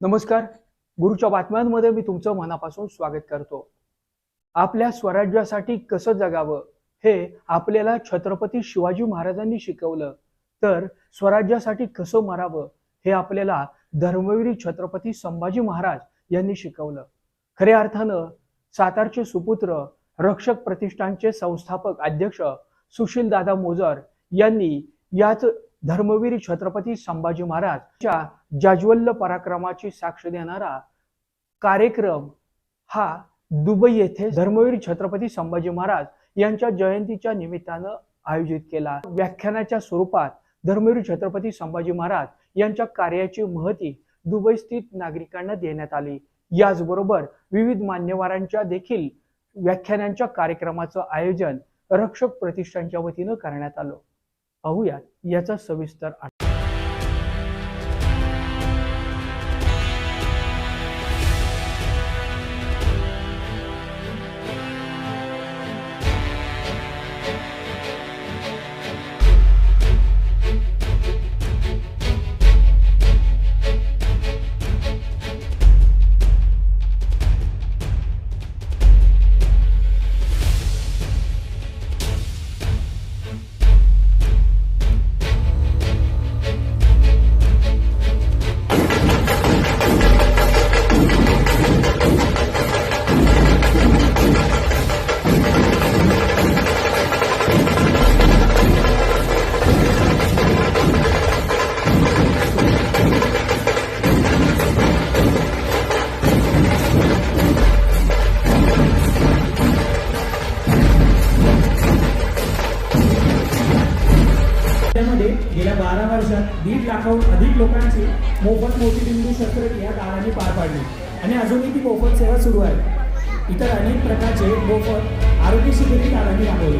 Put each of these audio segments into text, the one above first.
नमस्कार. गुरुच्या बातम्यांमध्ये मी तुमचं मनापासून स्वागत करतो. आपल्या स्वराज्यासाठी कसं जगावं हे आपल्याला छत्रपती शिवाजी महाराजांनी शिकवलं. तर स्वराज्यासाठी कसं मरावं हे आपल्याला धर्मवीरी छत्रपती संभाजी महाराज यांनी शिकवलं. खऱ्या अर्थानं सातारचे सुपुत्र रक्षक प्रतिष्ठानचे संस्थापक अध्यक्ष सुशील दादा मोजर यांनी याच धर्मवीर छत्रपती संभाजी महाराजच्या जाज्वल्य पराक्रमाची साक्ष देणारा कार्यक्रम हा दुबई येथे धर्मवीर छत्रपती संभाजी महाराज यांच्या जयंतीच्या निमित्तानं आयोजित केला. व्याख्यानाच्या स्वरूपात धर्मवीर छत्रपती संभाजी महाराज यांच्या कार्याची महती दुबई स्थित नागरिकांना देण्यात आली. याचबरोबर विविध मान्यवरांच्या देखील व्याख्यानांच्या कार्यक्रमाचं आयोजन रक्षक प्रतिष्ठानच्या वतीनं करण्यात आलं. पाहूयात. याचा सविस्तर राज्यामध्ये त्यामध्ये गेल्या बारा वर्षात दीड लाखाहून अधिक लोकांची मोफत मोतीबिंदू शस्त्रक्रिया दाराने पार पाडली. आणि अजूनही ती मोफत सेवा सुरू आहे. इतर अनेक प्रकारचे मोफत आरोग्य शिबिरही दादांनी राबवले.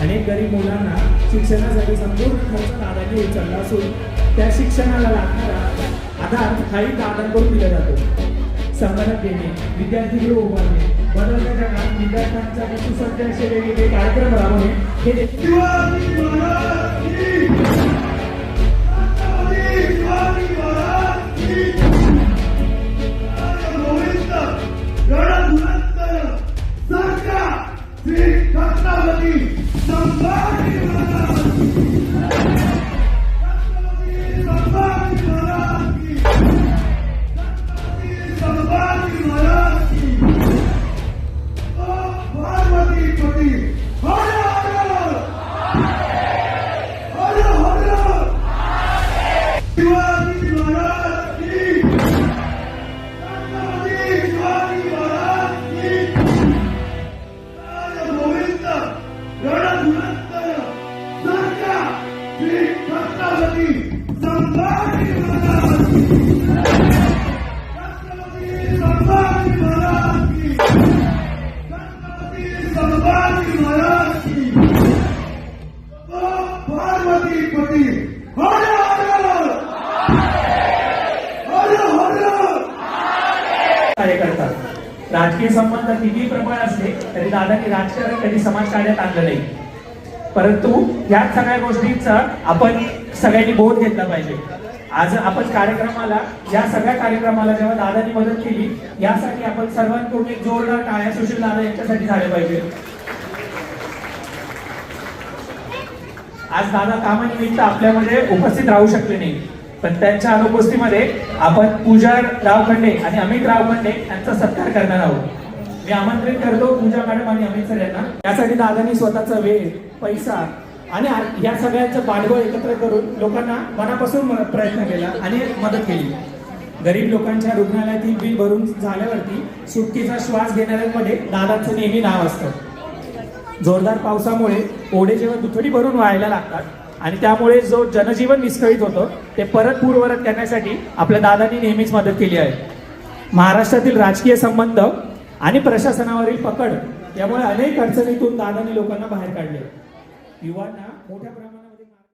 अनेक गरीब मुलांना शिक्षणासाठी संपूर्ण खर्च दादाने उचलला असून त्या शिक्षणाला लागणारा आधार काही दादांकडून दिला जातो. संगणक देणे विद्यार्थीगृह उभारणे बदलत्या जगात विद्यार्थ्यांच्या सुसज्ज असे वेगवेगळे कार्यक्रम राबवणे हे देखील राजकीय संबंध किती प्रमाण असले तरी दादांनी राजकारण कधी समाजकार्यात आणलं नाही. परंतु या सगळ्या गोष्टींचा आपण सगळ्यांनी बोध घेतला पाहिजे. आज आपण कार्यक्रमाला या सगळ्या कार्यक्रमाला जेव्हा दादांनी मदत केली यासाठी आपण सर्वांकडून एक जोरदार टाळ्या सुशील दादा यांच्यासाठी झाले पाहिजे. आज दादा कामानिमित्त आपल्यामध्ये उपस्थित राहू शकले नाही पण त्यांच्या अनुपस्थितीमध्ये आपण पूजा राव खंडे आणि अमित राव खंडे यांचा सत्कार करणार आहोत. मी आमंत्रित करतो पूजा मॅडम आणि अमित सर यांना. यासाठी दादांनी स्वतःचा वेळ पैसा आणि या सगळ्यांचं पाठबळ एकत्र करून लोकांना मनापासून प्रयत्न केला आणि मदत केली. गरीब लोकांच्या रुग्णालयातील बिल भरून झाल्यावरती सुटकीचा श्वास घेणाऱ्यांमध्ये दादांचं नेहमी नाव असतं. जोरदार पावसामुळे ओढे जेव्हा दुथडी भरून व्हायला लागतात आणि त्यामुळे जो जनजीवन विस्कळीत होतं ते परत पूर्वरत करण्यासाठी आपल्या दादांनी नेहमीच मदत केली आहे. महाराष्ट्रातील राजकीय संबंध आणि प्रशासनावरील पकड यामुळे अनेक अडचणीतून दादानी लोकांना बाहेर काढले. युवांना मोठ्या प्रमाणात